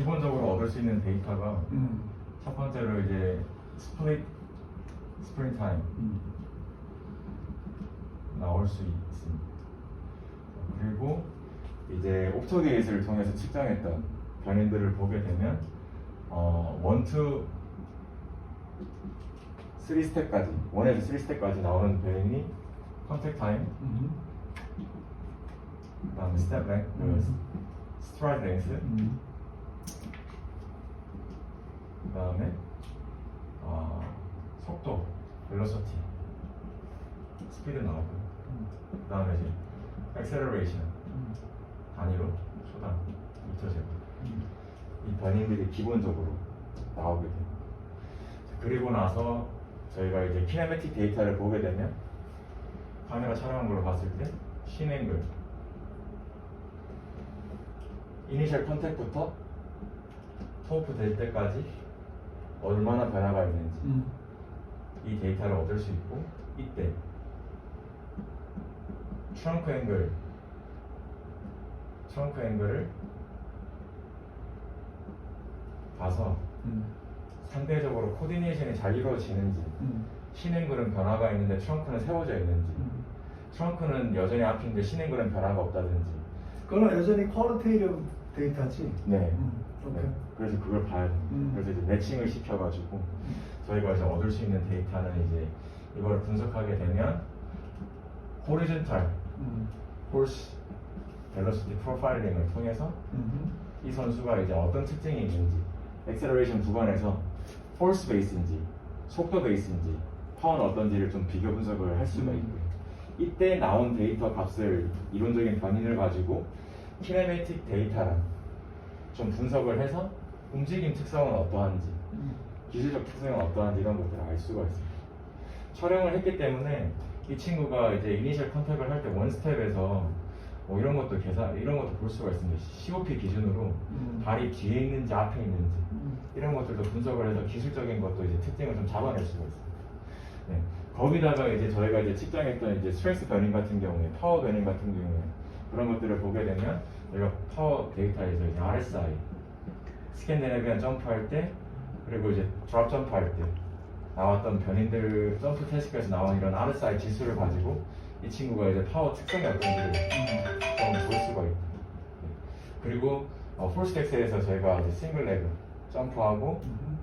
기본적으로 얻을 수 있는 데이터가 음. 첫 번째로 이제 스플릿 스프링 타임 음. 나올 수 있습니다. 그리고 이제 옵토게이트를 통해서 측정했던 변인들을 보게 되면 어, 1, 2, 3스텝까지 1에서 3스텝까지 나오는 변인이 컨택 타임, 음. 그다음에 스텝 랭, 음. 스트라이드 랭스, 음. 그 다음에 어, 속도, 벨로시티, 스피드 나오고 그다음에 이제 액셀러레이션 음. 단위로 초당 미터 제곱 음. 이 변인들이 기본적으로 나오게 돼요. 그리고 나서 저희가 이제 키네매틱 데이터를 보게 되면 카메라 촬영한 걸로 봤을 때 신앵글 이니셜 컨택부터 토프 될 때까지 얼마나 변화가 있는지 음. 이 데이터를 얻을 수 있고 이때 트렁크 앵글 트렁크 앵글을 봐서 음. 상대적으로 코디네이션이 잘 이루어지는지 음. 신앵글은 변화가 있는데 트렁크는 세워져 있는지 음. 트렁크는 여전히 앞인데 신앵글은 변화가 없다든지 그건 여전히 퀄리테이브 데이터지. 네. 음. 오케이. 네. 그래서 그걸 봐야 돼요. 음. 그래서 이제 매칭을 시켜가지고 저희가 이제 얻을 수 있는 데이터는 이제 이걸 분석하게 되면 호리젠탈 음. 홀스 벨로시티 프로파일링을 통해서 음. 이 선수가 이제 어떤 특징이 있는지 엑셀러레이션 구간에서 폴스 베이스인지 속도 베이스인지 파워는 어떤지를 좀 비교 분석을 할 수가 음. 있고요. 이때 나온 데이터 값을 이론적인 변인을 가지고 키네매틱 데이터랑 좀 분석을 해서 움직임 특성은 어떠한지 음. 기술적 특성은 어떠한지 이런 것들을 알 수가 있습니다. 촬영을 했기 때문에 이 친구가 이제 이니셜 컨택을 할 때 원스텝에서 뭐 이런 것도 계산 이런 것도 볼 수가 있습니다. COP 기준으로 음. 발이 뒤에 있는지 앞에 있는지 음. 이런 것들도 분석을 해서 기술적인 것도 이제 특징을 좀 잡아낼 수가 있습니다. 네. 거기다가 이제 저희가 이제 측정했던 이제 스트레스 변인 같은 경우에 파워 변인 같은 경우에 그런 것들을 보게 되면 저희가 파워 데이터에서 이제 RSI 스캔디네비안 점프할 때 그리고 이제 드랍 점프할 때 나왔던 변인들 점프 테스트에서 나온 이런 RSI 지수를 가지고 이 친구가 이제 파워 특성이 어떤지를 좀볼 수가 네. 그리고 어, 폴스텍스에서 저희가 이제 싱글 레그 점프하고 음.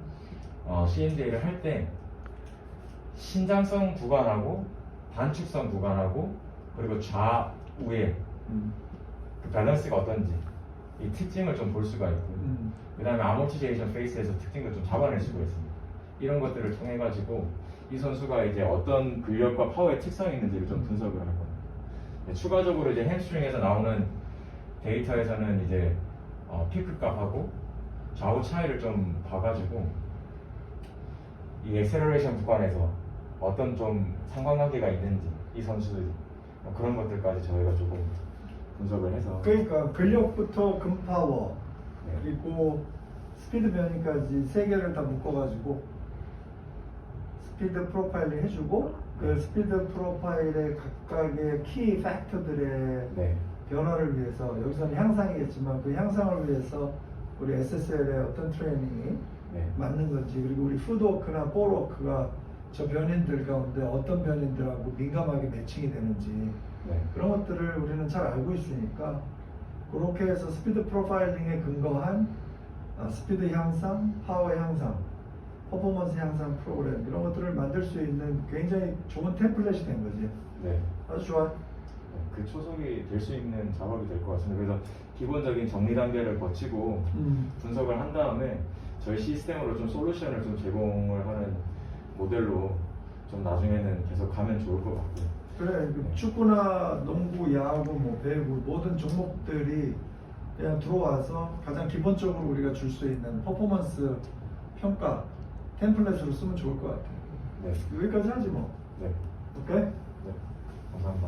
어, CND를 할 때 신장성 구간하고 단축성 구간하고 그리고 좌우의 음. 그 밸런스가 어떤지 이 특징을 좀 볼 수가 있고 음. 그 다음에 아모티제이션 페이스에서 특징도 좀 잡아낼 수가 있습니다. 이런 것들을 통해 가지고 이 선수가 이제 어떤 근력과 파워의 특성이 있는지를 좀 분석을 할 겁니다. 네, 추가적으로 이제 햄스트링에서 나오는 데이터에서는 이제 어, 피크 값하고 좌우 차이를 좀 봐가지고 이 엑셀러레이션 구간에서 어떤 좀 상관관계가 있는지 이 선수들이 뭐 그런 것들까지 저희가 조금 분석을 해서 그러니까 근력부터 근파워 네. 그리고 스피드 변이까지 세 개를 다 묶어가지고 스피드 프로파일링 해주고 그 스피드 프로파일의 각각의 키 팩터들의 네. 변화를 위해서 여기서는 향상이겠지만 그 향상을 위해서 우리 SSL의 어떤 트레이닝이 네. 맞는 건지 그리고 우리 푸드워크나 볼워크가 저 변인들 가운데 어떤 변인들하고 민감하게 매칭이 되는지 네. 그런 것들을 우리는 잘 알고 있으니까 그렇게 해서 스피드 프로파일링에 근거한 아, 스피드 향상, 파워 향상, 퍼포먼스 향상 프로그램 이런 것들을 만들 수 있는 굉장히 좋은 템플릿이 된 거지. 네. 아주 좋아. 그 초석이 될 수 있는 작업이 될 것 같습니다. 그래서 기본적인 정리 단계를 거치고 음. 분석을 한 다음에 저희 시스템으로 좀 솔루션을 좀 제공을 하는 모델로 좀 나중에는 계속 가면 좋을 것 같고요. 그래 그 네. 축구나 농구, 야구, 뭐 배구 모든 종목들이 그냥 들어와서 가장 기본적으로 우리가 줄 수 있는 퍼포먼스 평가 템플릿으로 쓰면 좋을 것 같아. 네. 여기까지 하지 뭐. 네. 오케이? 네. 감사합니다.